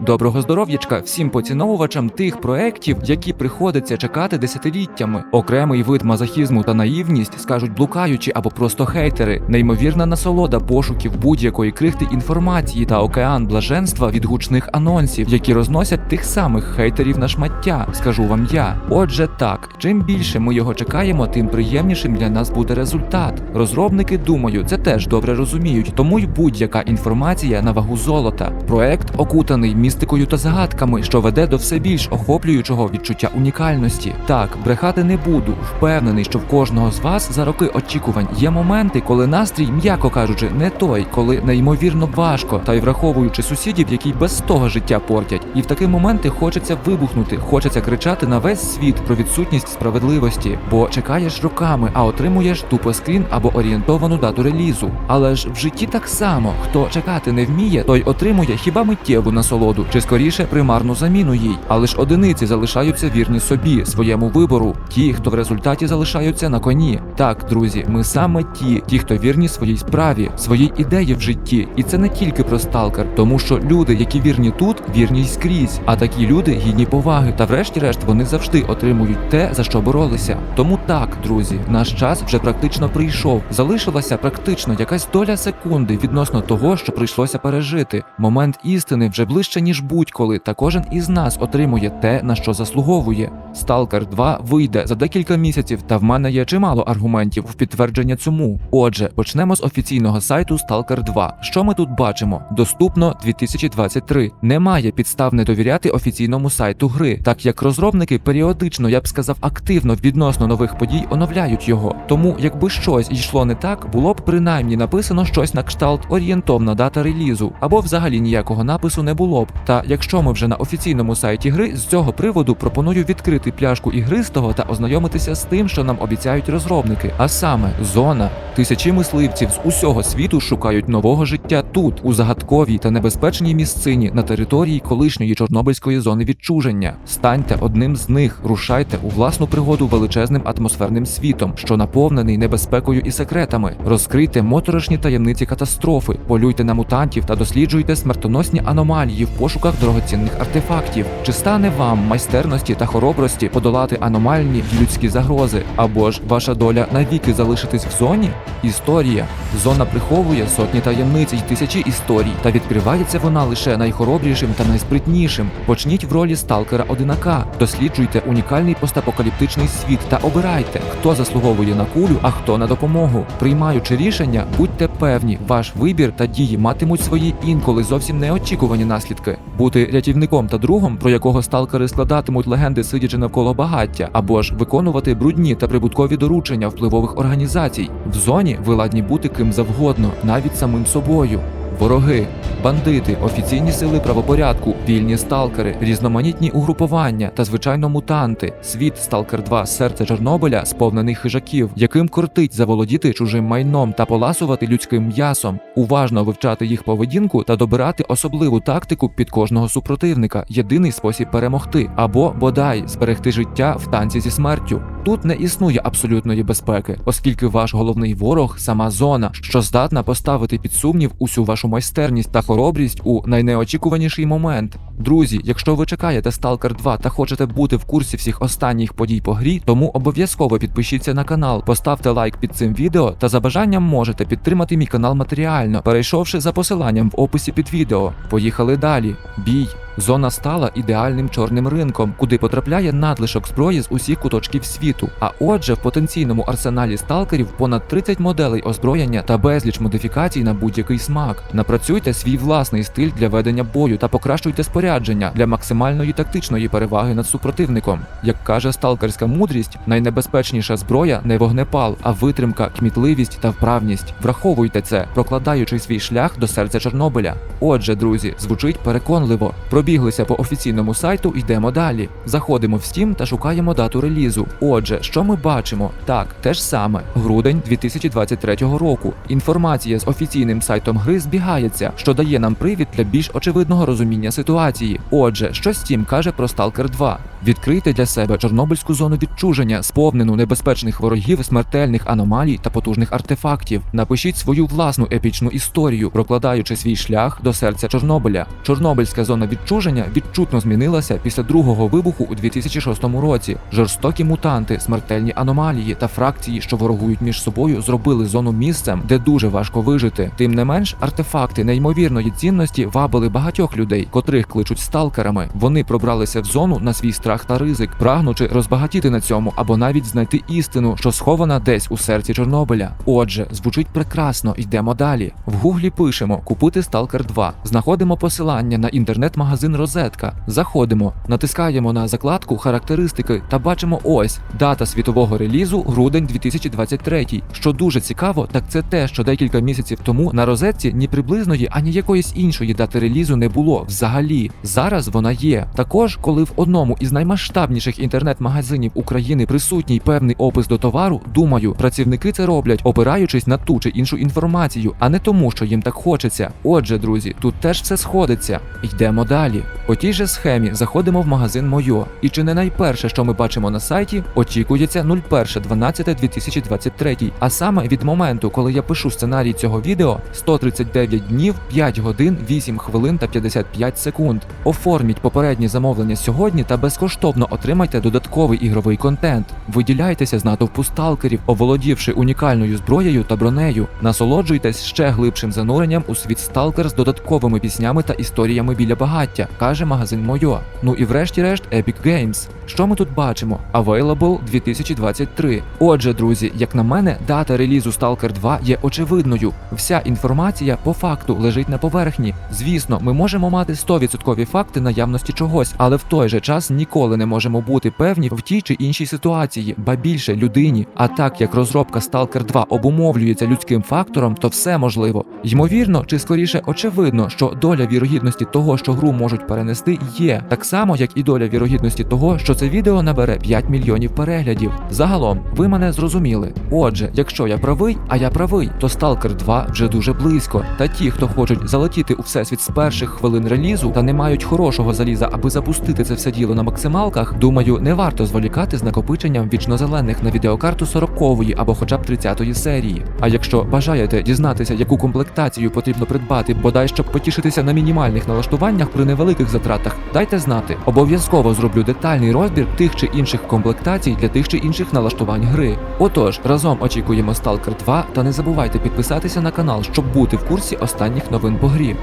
Доброго здоров'ячка всім поціновувачам тих проєктів, які приходиться чекати десятиліттями. Окремий вид мазохізму та наївність скажуть блукаючі або просто хейтери, неймовірна насолода пошуків будь-якої крихти інформації та океан блаженства від гучних анонсів, які розносять тих самих хейтерів на шмаття. Скажу вам я. Отже, так, чим більше ми його чекаємо, тим приємнішим для нас буде результат. Розробники, думаю, це теж добре розуміють, тому й будь-яка інформація на вагу золота. Проект окутаний містикою та загадками, що веде до все більш охоплюючого відчуття унікальності. Так, брехати не буду. Впевнений, що в кожного з вас за роки очікувань є моменти, коли настрій, м'яко кажучи, не той, коли неймовірно важко, та й враховуючи сусідів, які без того життя портять. І в такі моменти хочеться вибухнути, хочеться кричати на весь світ про відсутність справедливості, бо чекаєш роками, а отримуєш тупо скрін або орієнтовану дату релізу. Але ж в житті так само, хто чекати не вміє, той отримує хіба миттєву насолоду, чи скоріше примарну заміну їй. Але ж одиниці залишаються вірні собі, своєму вибору. Ті, хто в результаті залишаються на коні. Так, друзі, ми саме ті, ті, хто вірні своїй справі, своїй ідеї в житті. І це не тільки про сталкер, тому що люди, які вірні тут, вірні й скрізь. А такі люди гідні поваги. Та врешті-решт вони завжди отримують те, за що боролися. Тому так, друзі, наш час вже практично прийшов. Залишилася практично якась доля секунди відносно того, що прийшлося пережити. Момент істини вже ближче ніж будь-коли, та кожен із нас отримує те, на що заслуговує. Stalker 2 вийде за декілька місяців, та в мене є чимало аргументів в підтвердження цьому. Отже, почнемо з офіційного сайту Stalker 2. Що ми тут бачимо? Доступно 2023. Немає підстав не довіряти офіційному сайту гри, так як розробники періодично, я б сказав, активно відносно нових подій оновляють його. Тому, якби щось йшло не так, було б принаймні написано щось на кшталт орієнтовна дата релізу, або взагалі ніякого напису не було б. Та якщо ми вже на офіційному сайті гри, з цього приводу пропоную відкрити пляшку ігристого та ознайомитися з тим, що нам обіцяють розробники. А саме зона. Тисячі мисливців з усього світу шукають нового життя тут, у загадковій та небезпечній місцині на території колишньої Чорнобильської зони відчуження. Станьте одним з них, рушайте у власну пригоду величезним атмосферним світом, що наповнений небезпекою і секретами. Розкрийте моторошні таємниці катастрофи, полюйте на мутантів та досліджуйте смертоносні аномалії в пошуках дорогоцінних артефактів. Чи стане вам майстерності та хоробрості подолати аномальні людські загрози? Або ж ваша доля навіки залишитись в зоні? Історія. Зона приховує сотні таємниць й тисячі історій, та відкривається вона лише найхоробрішим та найспритнішим. Почніть в ролі сталкера одинака, досліджуйте унікальний постапокаліптичний світ та обирайте, хто заслуговує на кулю, а хто на допомогу. Приймаючи рішення, будьте певні, ваш вибір та дії матимуть свої інколи зовсім неочікувані наслідки. Бути рятівником та другом, про якого сталкери складатимуть легенди, сидячи навколо багаття, або ж виконувати брудні та прибуткові доручення впливових організацій. В зоні ви ладні бути ким завгодно, навіть самим собою. Вороги, бандити, офіційні сили правопорядку, вільні сталкери, різноманітні угрупування та звичайно мутанти. Світ Сталкер 2 серце Чорнобиля сповнений хижаків, яким кортить заволодіти чужим майном та поласувати людським м'ясом, уважно вивчати їх поведінку та добирати особливу тактику під кожного супротивника. Єдиний спосіб перемогти або бодай зберегти життя в танці зі смертю. Тут не існує абсолютної безпеки, оскільки ваш головний ворог сама зона, що здатна поставити під сумнів усю вашу майстерність та хоробрість у найнеочікуваніший момент. Друзі, якщо ви чекаєте Stalker 2 та хочете бути в курсі всіх останніх подій по грі, тому обов'язково підпишіться на канал, поставте лайк під цим відео та за бажанням можете підтримати мій канал матеріально, перейшовши за посиланням в описі під відео. Поїхали далі. Бій. Зона стала ідеальним чорним ринком, куди потрапляє надлишок зброї з усіх куточків світу. А отже, в потенційному арсеналі сталкерів понад 30 моделей озброєння та безліч модифікацій на будь-який смак. Напрацюйте свій власний стиль для ведення бою та покращуйте спорядження для максимальної тактичної переваги над супротивником. Як каже сталкерська мудрість, найнебезпечніша зброя не вогнепал, а витримка, кмітливість та вправність. Враховуйте це, прокладаючи свій шлях до серця Чорнобиля. Отже, друзі, звучить переконливо. Пробіглися по офіційному сайту, йдемо далі. Заходимо в Steam та шукаємо дату релізу. Отже, що ми бачимо? Так, те ж саме, грудень 2023 року. Інформація з офіційним сайтом гри збігається, що дає нам привід для більш очевидного розуміння ситуації. Отже, що Steam каже про Stalker 2? Відкрийте для себе Чорнобильську зону відчуження, сповнену небезпечних ворогів, смертельних аномалій та потужних артефактів. Напишіть свою власну епічну історію, прокладаючи свій шлях до серця Чорнобиля. Чорнобильська зона відчуження відчутно змінилася після другого вибуху у 2006 році. Жорстокі мутанти, смертельні аномалії та фракції, що ворогують між собою, зробили зону місцем, де дуже важко вижити. Тим не менш, артефакти неймовірної цінності вабили багатьох людей, котрих кличуть сталкерами. Вони пробралися в зону на свій страх та ризик, прагнучи розбагатіти на цьому або навіть знайти істину, що схована десь у серці Чорнобиля. Отже, звучить прекрасно, йдемо далі. В гуглі пишемо купити Stalker 2. Знаходимо посилання на інтернет-магазин Розетка. Заходимо, натискаємо на закладку характеристики та бачимо ось дата світового релізу грудень 2023. Що дуже цікаво, так це те, що декілька місяців тому на розетці ні приблизної, ані якоїсь іншої дати релізу не було взагалі. Зараз вона є. Також, коли в одному із наймасштабніших інтернет-магазинів України присутній певний опис до товару, думаю, працівники це роблять, опираючись на ту чи іншу інформацію, а не тому, що їм так хочеться. Отже, друзі, тут теж все сходиться. Йдемо далі. По тій же схемі заходимо в магазин Мойо. І чи не найперше, що ми бачимо на сайті, очікується 01.12.2023, а саме від моменту, коли я пишу сценарій цього відео, 139 днів, 5 годин, 8 хвилин та 55 секунд. Оформіть попереднє замовлення сьогодні та безкоштовно отримайте додатковий ігровий контент. Виділяйтеся з натовпу сталкерів, оволодівши унікальною зброєю та бронею. Насолоджуйтесь ще глибшим зануренням у світ сталкер з додатковими піснями та історіями біля багаття, каже магазин Мойо. Ну і врешті-решт Epic Games. Що ми тут бачимо? Available 2023. Отже, друзі, як на мене, дата релізу Stalker 2 є очевидною. Вся інформація по факту лежить на поверхні. Звісно, ми можемо мати 100% факти наявності чогось, але в той же час ніколи не можемо бути певні в тій чи іншій ситуації, ба більше людині. А так як розробка Stalker 2 обумовлюється людським фактором, то все можливо. Ймовірно, чи скоріше очевидно, що доля вірогідності того, що гру можуть перенести, є так само, як і доля вірогідності того, що це відео набере 5 мільйонів переглядів. Загалом, ви мене зрозуміли. Отже, якщо я правий, а я правий, то Stalker 2 вже дуже близько. Та ті, хто хочуть залетіти у всесвіт з перших хвилин релізу та не мають хорошого заліза, аби запустити це все діло на максималках, думаю, не варто зволікати з накопиченням вічнозелених на відеокарту 40-ї або хоча б 30-ї серії. А якщо бажаєте дізнатися, яку комплектацію потрібно придбати, бодай щоб потішитися на мінімальних налаштуваннях при невеликих затратах, дайте знати. Обов'язково зроблю детальний розбір тих чи інших комплектацій для тих чи інших налаштувань гри. Отож, разом очікуємо Stalker 2 та не забувайте підписатися на канал, щоб бути в курсі останніх новин по грі.